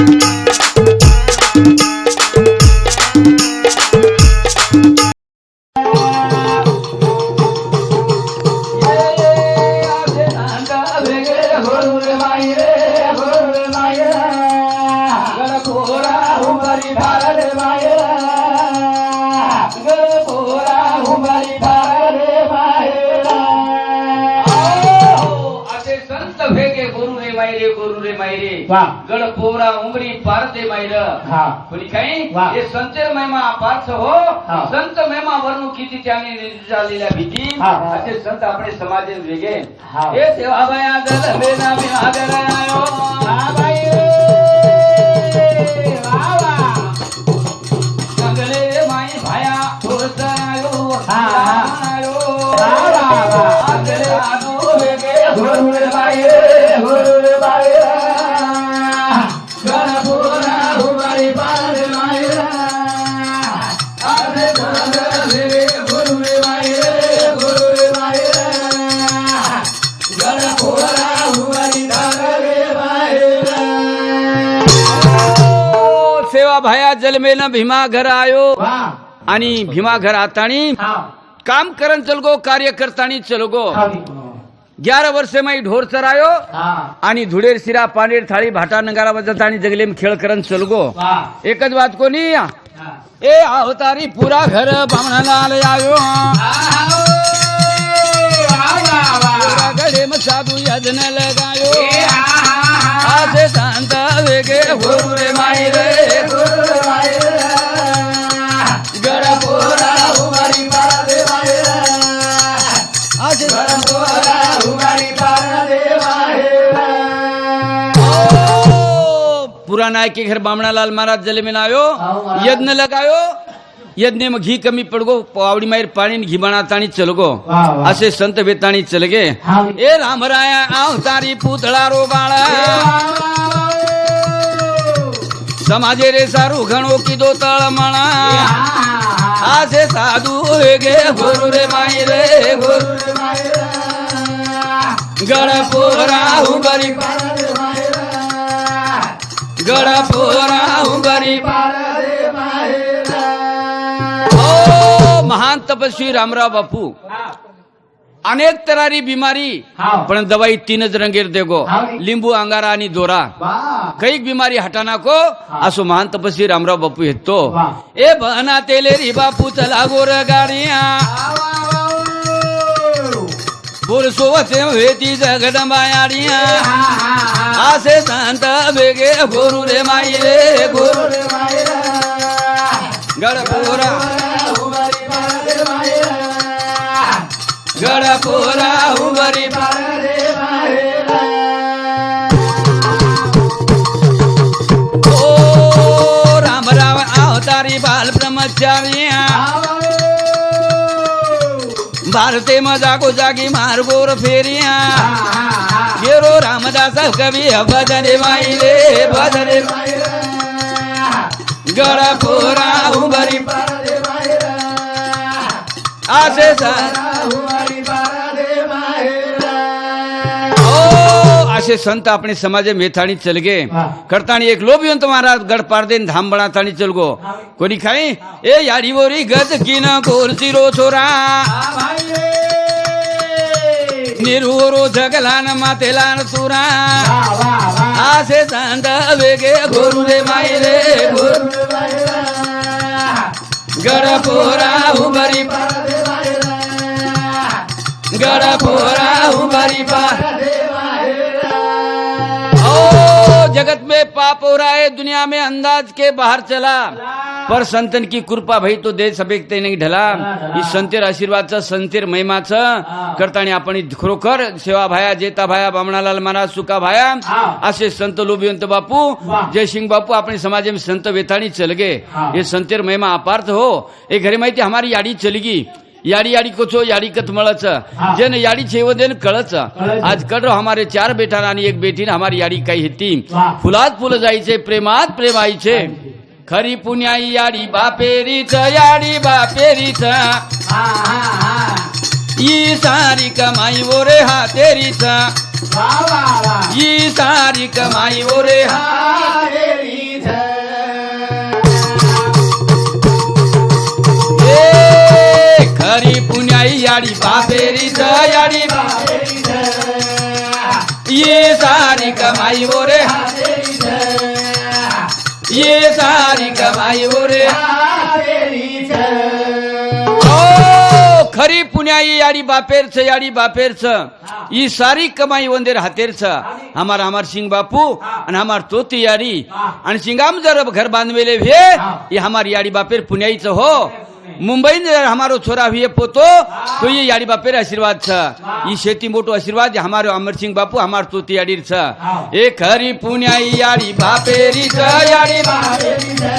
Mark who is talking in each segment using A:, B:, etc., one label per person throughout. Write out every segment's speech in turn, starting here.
A: Thank you.
B: हा
A: कोणी काही
B: वा.
A: हे संतेर महिमा पार्थ हो
B: हा.
A: संत महिमा वर्णू किती त्याने झालेल्या भीती
B: हा.
A: असे संत आपले समाज वेगळे
B: हा.
A: हे सेवा बाया गल सेवा भाया जलमेन भीमा घर आयो आणि भीमा घर आतानी
B: हा
A: काम करन चलगो कार्य करतानी चलगो ग्यारह वर्ष माई ढोर चरायो
B: हा
A: आणि धुळेर शिरा पानेर थाळी भाटा नगारा वाजत आणि जगलेम खेळ करन चलगो
B: वा
A: एकच बात कोणी
B: हा
A: ए अवतारी पुरा घर बामणाला आयो गडे साधू यजन लगायो आसे शांत वेगे गुरुरे माई रे. आसे पुरा नाय के घर बामणालाल महाराज जले में आयो. यज्ञ लगायो. यज्ञ में घी कमी पडगो पावडी माहेर पाणी घी बनातानी चलगो. असे संत वेतानी चलगे. ए रामराया आव तारी पुतळा रो बाळा समाजे रे सारू घणो किदो तळमणा आसे साधू वेगे गुरु रे माई रे गुरु गणपोरा उबरी गणपोरा उबरी ओ तपस्वी रामराव बापू. अनेक तरारी बिमारी. पण दवाई तीनच रंगेर देगो. लिंबू अंगारा आणि दोरा. कैक बिमारी हटाना को असो महान तपस्वी रामराव बापू येतो. ए बहना तेले री बापू चला गोर गाडिया. बोल सोवते वेती जगदंबा याडिया आसे संत वेगे गोरू रे माई रे गोरू गडपोरा गडपोरा उबरी ओ राम राम अवतारी बाल भारते मजाको जागी मार्गोर फेरिया. गेरो रामदास कवी भजने माई रे गडा गडपोरा उबरी आशे सारा असे संत आपण समाजे मेथाणी चलगे
B: करताणी
A: एक लोभिवंत महाराज गड पारदेन धाम बणाताणी चलगो कोणी खाई ए यारी बोरी गद किन कोरसी रो छोरा निरुरो जगलान मातेलान सुरा आसे संत वेगे गुरु रे मायले गड पोरा उबरी गड पोरा उबरी पार जगत में पाप हो रहा है दुनिया में अंदाज के बाहर चला। पर संतन की कृपा भाई तो दे सभेकते नाही ढला। ही संतेर आशीर्वादचं संतेर महिमाचं करताना आपण खरोखर सेवा भाया जेता भाया बामणालाल महाराज सुका भाया। असे संत लोभिवंत बापू जयसिंग बापू अपने समाज में संत वेताणी चल गए। ये संतेर महिमा अपार्थ हो। ये घरी माहिती हमारी याडी चलगी याडी याडी कोचो याडी कतमळच जन याडी छेव देन कळच आज कडरो हमारे चार बेटा आणि एक बेटी हमारी याडी काही हिती फुलात फुल जायचे प्रेमात प्रेम आईचे खरी पुण्याई याडी बापेरीच याडी बापेरीच ई सारी कमाई वो रे हा तेरीच ई सारी कमाई वो रे हा याडी बापेरीच याडी ये सारी कमाई वो रे. हा ये सारी कमाई वो रे. ओ खरी पुण्याई याडी बापेरच याडी बापेरच. ई सारी कमाई वंदेर हातेरच हमार हमार सिंग बापू आणि हमार तोती याडी. आणि सिंगाम जर घर बांधवेले भे ये हमार याडी बापेर पुण्याईच हो. मुंबई हमारो छोरा हुए पोतो तो ये याडी बापेर आशीर्वाद छ। ई शेती मोटो आशीर्वाद ये हमारो अमर सिंह बापू हमार तोती याडीर छ। ए खरी पुण्याई याडी बापेरी छ याडी
B: बापेरी छे।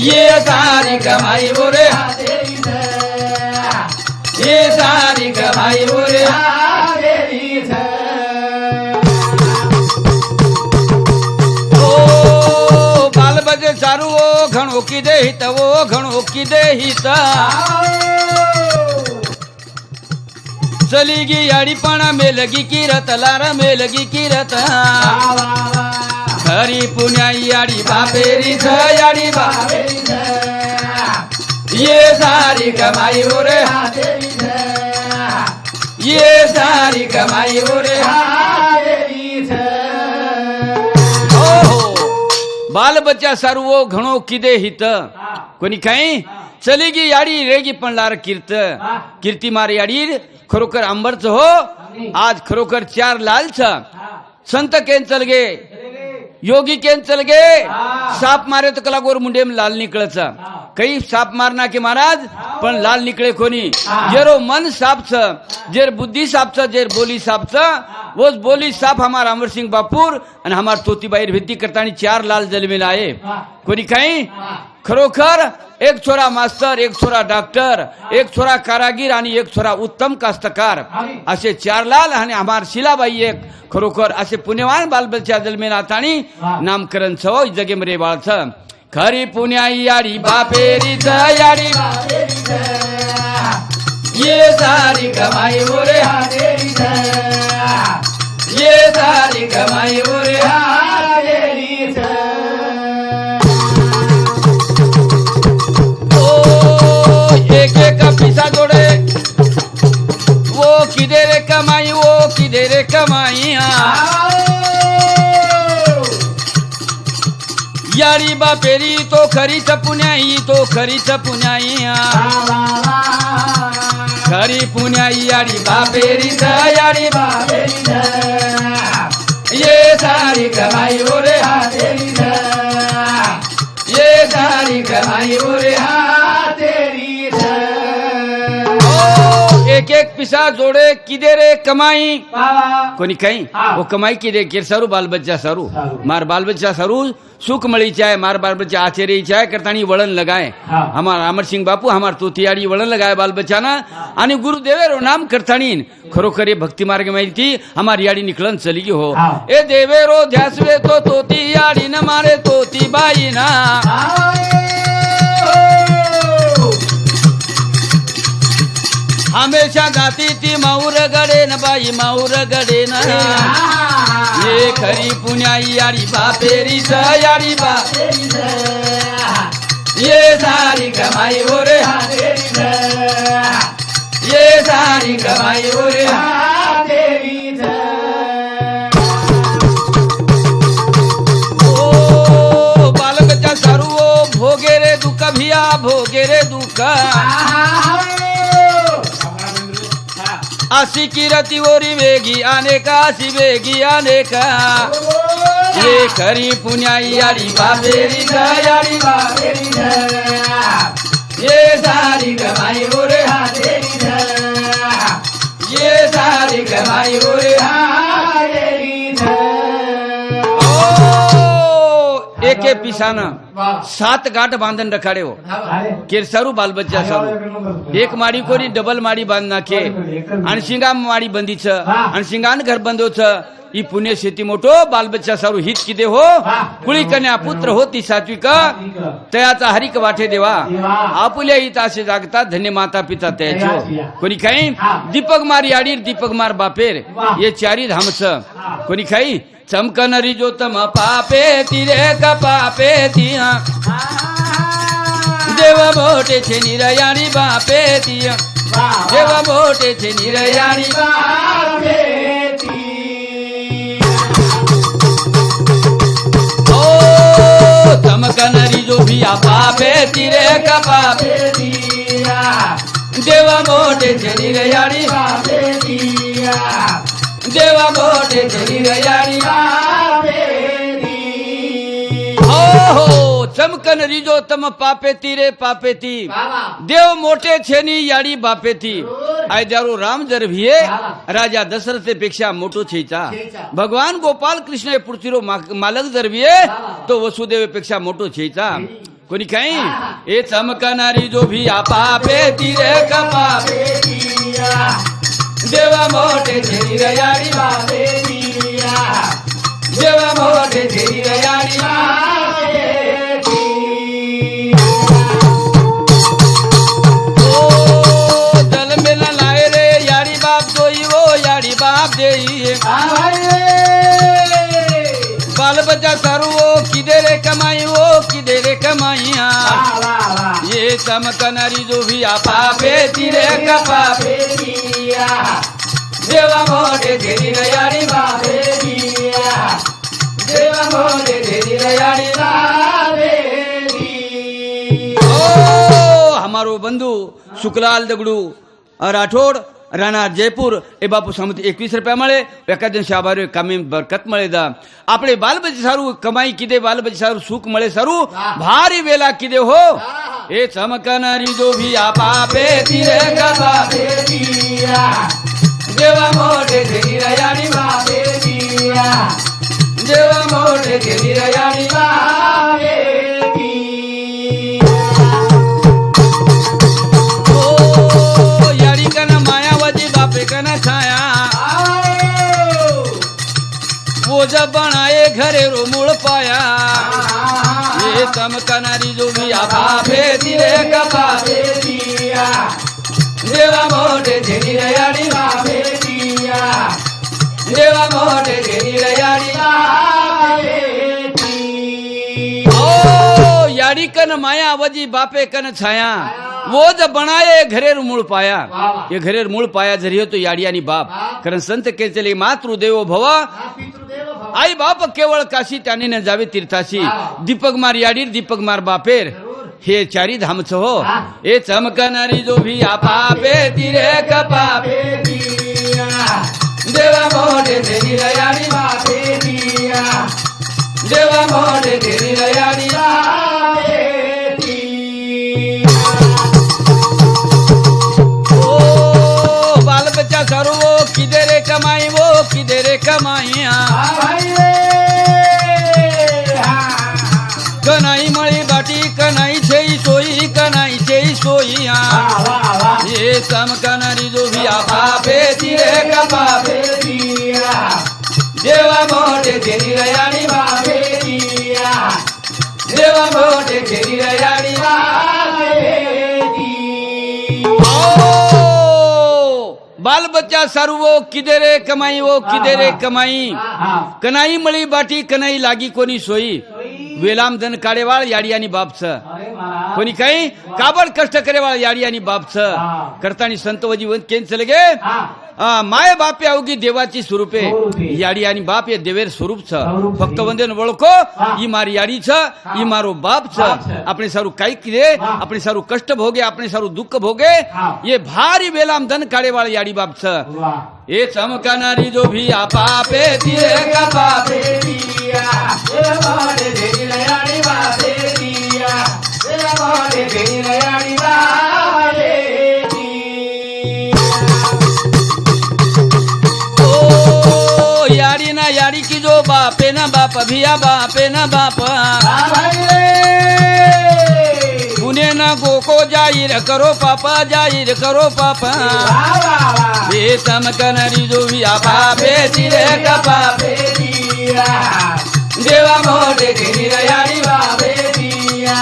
A: ये सारी कमाई बोरे बाल बजे सारू ओ घणो किदे हित ओ घणो किदे हित चली गी याडी पण मेलगी किरत लार मेलगी किरत. खरी पुण्याई याडी बापेरी छ याडी बा ये सारी कमाई रे ये सारी कमाई बोरे ओहो बाल बच्चा सर्व घणो किदे हित? कोणी काही चले गी याडी रेगी पण लार कीर्त. कीर्ती मार याडी खरोखर अंबरच हो. आज खरोखर चार लाल छ संत केन चल गे योगी केन चल गे साप मारे तो कला गोर मुंडे में लाल निकळच. काही साप मारना के महाराज? पण लाल निकळे कोणी? जेरो मन साप छ जेर बुद्धी साप छ जेर बोली साप छ वोच बोली साप हमार अमर सिंह बापूर आणि हमार तोतीबाई विनती करताना चार लाल जलमेल आहे कोणी काही खरोखर एक छोरा मास्तर एक छोरा डॉक्टर एक छोरा कारागीर आणि एक छोरा उत्तम कास्तकार। असे चार लाल आणि हमार शिलाबाई एक। खरोखर असे पुण्यवान बालबलच्या जन्मे नातानी नामकरण छव जगे मरे बाळच खरी पुण्याई याडी बापेरीच याडी ये सारी कमाई ओरे ये सारी कमाई ओरे ओ वो किदे रे कमाई वो किदे रे कमाई यारी बापेरी तो खरी पुण्याई तो खरी पुण्याई खरी पुण्याई यारी बापेरी यारी बा ये सारी कमाई ओरे ये सारी कमाई ओरे तेरी एक एक पिसा जोडे किदे रे कमाई। कोणी काही?
B: हा.
A: वो कमाई किदे? केर सारू? बाल बच्चा सारू. मार बाल बच्चा सारू सुख मળી चाहे मार बाल बच्चा आचेरी चाहे करतानी वळण लगाय. हमार अमर सिंग बापू हमार तोतियाडी वळण लगाय बाल बच्चाना आणि गुरुदेवेरो नाम करतानी। खरोखर हे भक्ती मार्ग माहिती हमार याडी निकलन चली की हो।
B: हा.
A: ए देवेरो ध्यासवे तो तोती याडी न मारे तोती बाई ना हमेशा गाती ती माऊर गडेन बाई माऊर गडेन ये खरी पुण्याई याडी बापेरी याडी बा. ये सारी कमाई ओरे. ये सारी कमाई ओरे. ओ बालकच्या सारू भोगे रे दुःख भिया भोगे रे दुःख. अशी किरती ओरी वेगी अनेका अशी वेगी अनेका. ये खरी पुण्याई याडी बाबेरी याडी बाबेरी ये सारी कमाई ओरे ये सारी कमाई ओरे ओ एके पिसाना. सात गाठ बांधन रखाडे हो। केर सारू बालबच्चा सारू। एक माडी कोणी डबल माडी बांध नाखे। आणि शिंगाम माडी बंदीच आणि शिंगान घर बंदोच ही पुणे शेती मोठो बालबच्चा सारू हित किदे हो। कुळी कन्या पुत्र होती सात्विक। तयाचा हरिक वाठे देवा। आपुल्या हित असे जागतात धन्य माता पिता त्याचे कोणी काही दीपक मार याडीर दीपक मार बापेर। ये चारी धामच कोणी काही चमकनरी ज्योतम पापे तिरे का पापे तिया देवा मोठे छे निरयाणी बापे तिया। देवा मोठे छे निरयाणी ओ चमकनरी जो भी पापे तिरे का पापे देवा मोठे झरी रे याडी देवा मोठे झरी रे याडी हो हो। ચમકન રીજો તમ પાપેતી રે પાપેતી દેવ મોટે છે ની યાડી બાપેતી આ જારું રામ જરભીએ રાજા દશરથ પેક્ષા મોટું છે ચા ભગવાન ગોપાલ કૃષ્ણ પૃથ્વીરો માલક જરભીએ તો વસુદેવ પેક્ષા મોટું છે ચા કોની કઈ એ ચમકનારી જો ભી આ પાપેતી રે કપાપે દેવા મોટે છે ની યાડી દેવા મોટે છે ની યાડી देई बाल बच्चा सारू ओ किधे रे कमाई ओ किधे रे कमाइया ये चमकनारी जो भी आपा बेती रे कपा बेतिया देवा मोटे तेरी नयारी बाबे देवा मोटे तेरी नयारी बाबे ओ हमारो बंधु शुक्लाल दगड़ू राठौड़ રાણા જયપુર, એ બાપુ સામેથી એકવીસ રૂપિયા મળે. એકાદન શાબારો કામી બરકત મળે દા. આપણે બાલબજી સારું કમાઈ કીધે બાલબજી સારું સુખ મળે સારું. ભારી વેલા કીધે હો. એ ચમકનારી દોભી આ પાપે તીરે ગબા બેટીયા જેવા મોઢે જેની રયાણી બા બેટીયા જેવા મોઢે જેની वो जब बनाए घरे रो मूळ पाया ये चमकनारी जो भी आभा भेदी रे कपा देवा मोठे झेली रयाडी बापे देवा मोठे झेली रयाडी ओ याडी कन मायावती बापे कन छाया वो जब बनाए घरेर मूळ पाया ये घरेर मूळ पाया जरी तो याडियानी बाप कारण संत के चले मातृदेवो भव आई बाप केवळ काशी त्याने न जावे तीर्थाशी. दीपक मार याडीर दीपक मार बापेर. हे चारी धामच हो. हे. चमकणारी जो भी आपा पे रे कपापे देवा मोठे देवी रयाडी बापे देवा मोठे रयाडी ओ बाल बच्चा सारू वो किधे रे कमाई वो दे रे कमाईया कनाई मळी बाटी कनाई छेई सोई कनाई छेई सोईया। ये चमकणारी जो भी आपा बेती रे कपापे दिया देवा मोठे देरी रयाडी बापे देवा मोठे देरी बाल बच्चा सारू वो किधे रे कमाई? वो किधे रे कमाई कनाई मळी बाटी कनाई लागी कोणी सोई? वेलाम धन काळेवाळ याडी आणि बापच. कोणी काही? काबड कष्ट करेवाळ याडी आणि बापच. करतानी संत वजी वन केन चले गे?
B: માએ
A: બાપે આવગી દેવાચી સ્વરૂપે યાડી બાપ એ
B: દેવેર
A: સ્વરૂપ
B: છે.
A: ભક્ત વંદન ઓળખો. ઈ મારી યાડી છે. ઈ મારો
B: બાપ છે.
A: આપણે સારું કાંઈક
B: દે
A: આપણે સારું કષ્ટ ભોગે. આપણે સારું દુઃખ ભોગે. એ ભારી બેલામ ધન કાઢે વાળી યાડી બાપ છે. એ ચમકાનારી જો ભી આ બાપે દિયે કા બાપે દિયા? बाप भिया बापे ना बापा पुणे ना गोको जाहिर करो पापा जाहिर करो पापा। हे चमकणारी जोविया बापे दिले का बापे देवा
B: मोठे
A: घेरी रयारी बापे
B: दिया।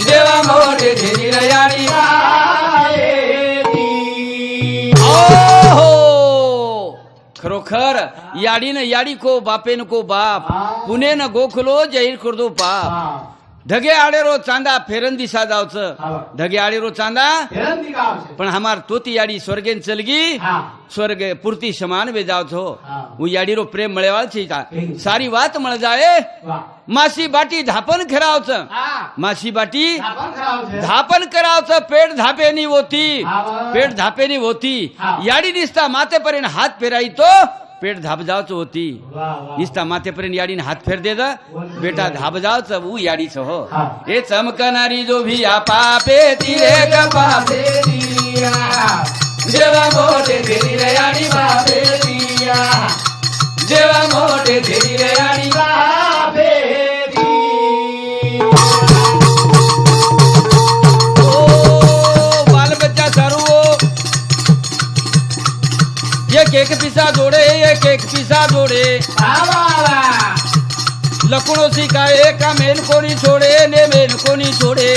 B: देवा मोटे
A: घेरी रयारी खर याडीनं याडी को
B: बापेन
A: को बाप पुणे न गोखलो जहीर
B: करतो
A: पाप धगे आडेरो चांदा फेरंदी साजावचं.
B: धगे
A: आडेरो चांदा? पण हमार
B: तोती
A: याडी स्वर्गे चलगी स्वर्ग
B: पूर्ति
A: समान वे
B: हो. वो याडीरो
A: प्रेम मळेवाल छे सारी बात
B: मळ
A: जाए मासी बाटी
B: धापन
A: खरावचं. मासी बाटी धापन करावचं पेट धापेनी होती पेट धापेनी होती याडी दिसता परेन हात फेराई तो पेट धाबजावच होती. निस्ता माथेपर्यंत याडीने हात फेर
B: दे
A: बेटा धाबजावच ऊ याडीच हो. हे. चमकणारी जो भिया पापे तिरे पापे जेव्हा मोठे धीरे आणि बापे दिया जेव्हा मोठे धीरे आणि बापे એક એક પીસા જોડે એક એક પીસા જોડે લકડો શીખાય કા મેલ કોની છોડે ને મેલ કોની છોડે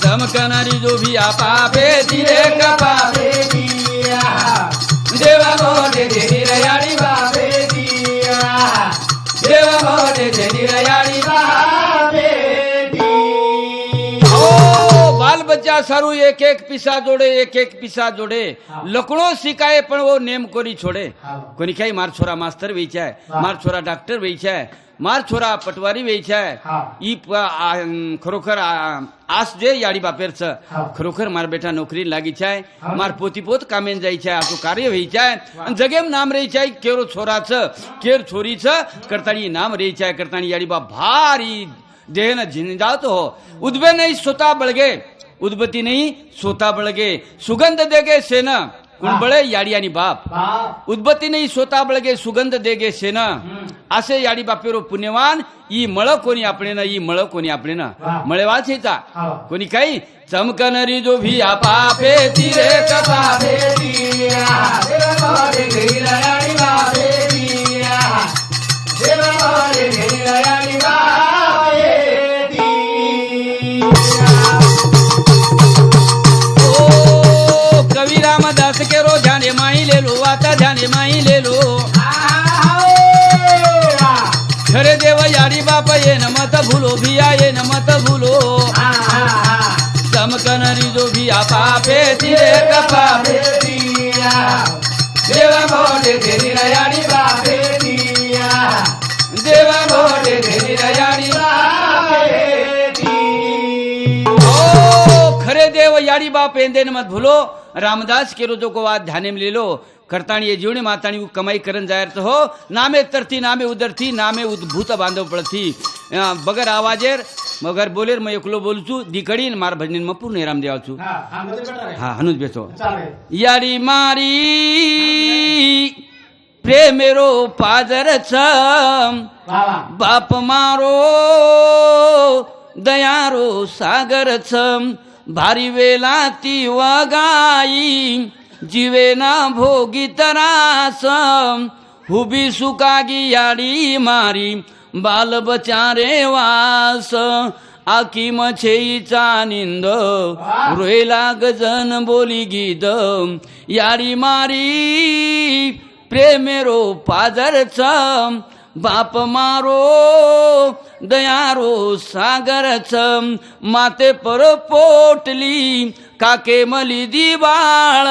A: ચમકનારી જો ભી આ પાપે ધીરે કપાપે જેવા મોઢે ધીરી રયાડી બાપે જેવા મોઢે ધીરી રયાડી ઓ બચ્ચા સારું એક એક પીસા જોડે એક એક પીસા જોડે લકડો શીખાય પણ વો નેમ કોની છોડે કોની ક્યાંય માર છોરા માસ્તર વેચાય માર છોરા ડાક્ટર વેચાય માર છોરા પટવારી વેચાય ઈ ખરોખર આસ જે યાડી બાપેર છે ખરોખર માર બેટા નોકરી લાગી છે માર પોતી પોત કામે જાય છે આખું કાર્ય વેચાય અને જગેમ નામ રહી છે કેરો છોરા છે કેર છોરી છે કરતાણી નામ રહી છે કરતાણી યાડી બા ભારી દેહને જિંદાવતો હો ઉદ્વે નહીં સોતા બળગે उद्बती नहीं सोता बळगे सुगंध देगे सेन कुण. बळे याडी आणि बाप उद्बत्ती नाही सोता बळगे सुगंध देगे सेन असे याडी बापेरो पुण्यवान ई मळ कोणी आपले ना ई मळ कोणी आपले ना. मळे वाचेचा
B: हा.
A: कोणी काही चमकनरी जो भी पापे तिरे कपापे याडी बाप ये न मत भूलो भिया ये न मत भूलो चमकनरी जो भी पापे तिरे कपापे देवा मोठे देवी रयाडी बापे देवा मोठे देवी रयाडी ओ खरे देव याडी बाप एंदेन मत भूलो रामदास केरो जो को वाद ध्याने में ले लो કરતાણી એ જીવણી માતાણી કમાઈ કરન જાહેર તો હો નામે તરતી નામે ઉદરથી નામે ઉદ્ભૂત બાંધવ પડતી અ, બગર આવાજેર મગર બોલેર મેં એકલો બોલું છું દીકડીને મારા ભજની મપુર ને રામ દેવા છું હા હનુજ બેસો યારી મારી પ્રેમેરો પાદર છ બાપ મારો દયારો સાગર છ भारी वेला ती वगाई जीवेना भोगी तरास हुबी सुकागी याडी मारी बाल बचारे वास. आकी मछेईचा निंद रोयला गजन बोली गीत. यारी मारी प्रेमेरो पाजरच बाप मारो दयारो सागरच माते पर पोटली काके मली दिवाळ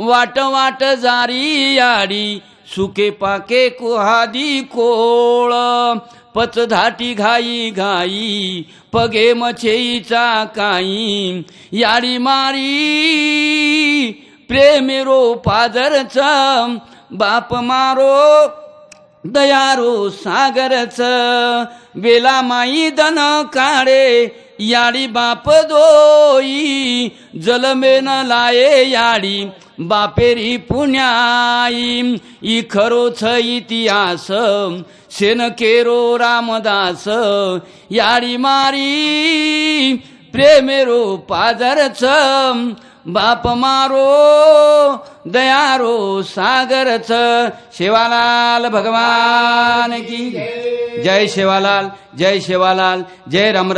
A: वाट वाट जारी याडी सुके पाके कुहादी कोळ पचधाटी घाई घाई पगे मछेईचा काई याडी मारी प्रेमेरो पादरच बाप मारो दयारू सागरच बेला माई दन काळे याडी बाप दोई जलमेन लाये याडी बापेरी पुण्याई इखरोच इतिहास शेनकेरो रामदास याडी मारी प्रेमेरो पाजरच बाप मारो दयारो सागरच. शिवालाल भगवान की जय. शिवालाल जय शिवालाल जय रामराम